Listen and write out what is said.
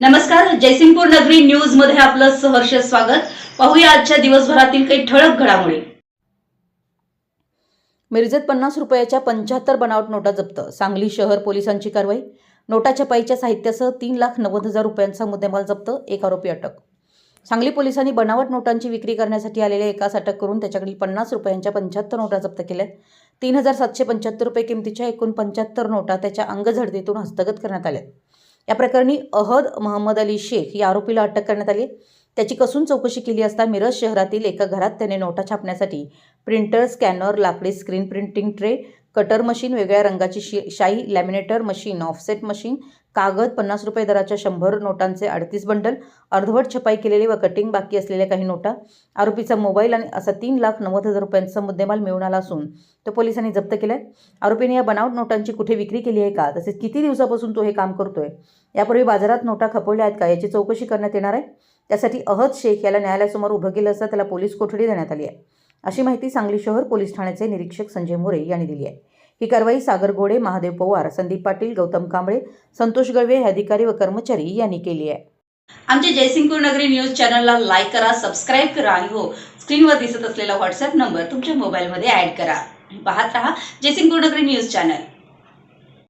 नमस्कार जयसिंगपूर नगरी न्यूजमध्ये आपलं सहर्ष स्वागत. पाहूया आजच्या दिवसभरातील काही ठळक घडामोडी. मिरजेत पन्नास रुपयाच्या पंच्याहत्तर बनावट नोटा जप्त. सांगली शहर पोलिसांची कारवाई. नोटा छपाईच्या साहित्यासह तीन लाख नव्वद हजार रुपयांचा मुद्देमाल जप्त. एक आरोपी अटक. सांगली पोलिसांनी बनावट नोटांची विक्री करण्यासाठी आलेल्या एकास अटक करून त्याच्याकडील पन्नास रुपयांच्या पंच्याहत्तर नोटा जप्त केल्यात. तीन हजार सातशे पंच्याहत्तर रुपये किमतीच्या एकूण पंच्याहत्तर नोटा त्याच्या अंगझडतीतून हस्तगत करण्यात आल्या या प्रकरणी अहद महम्मद अली शेख या आरोपीला अटक करण्यात आली त्याची कसून चौकशी केली असता मिरज शहरातील एका घरात त्याने नोटा छापण्यासाठी प्रिंटर स्कॅनर लाकडी screen printing tray cutter machine वेगळ्या रंगाची शि शाई लॅमिनेटर मशीन ऑफसेट मशीन कागद पन्नास रुपये दराच्या शंभर नोटांचे अडतीस बंडल अर्धवट छपाई केलेली व कटिंग बाकी असलेल्या काही नोटा आरोपीचा मोबाईल आणि असा तीन लाख नव्वद हजार रुपयांचा मुद्देमाल मिळून आला असून तो पोलिसांनी जप्त केलाय. आरोपीने या बनावट नोटांची कुठे विक्री केली आहे का तसेच किती दिवसापासून तो हे काम करतोय यापूर्वी बाजारात नोटा खपवल्या आहेत का याची चौकशी करण्यात येणार आहे? त्यासाठी अहद शेख याला न्यायालयासमोर उभं केलं असता त्याला पोलीस कोठडी देण्यात आली आहे. अशी माहिती सांगली शहर पोलीस ठाण्याचे निरीक्षक संजय मोरे यांनी दिली आहे. ही कारवाई सागर घोडे महादेव पवार संदीप पाटील गौतम कांबळे संतोष गळवे हे अधिकारी व कर्मचारी यांनी केली आहे. आमच्या जयसिंगपूर नगरी न्यूज चॅनलला लाईक करा सबस्क्राईब करा आणि हो स्क्रीनवर दिसत असलेला व्हॉट्सअप नंबर तुमच्या मोबाईलमध्ये ऍड करा. पाहत रहा जयसिंगपूर नगरी न्यूज चॅनल.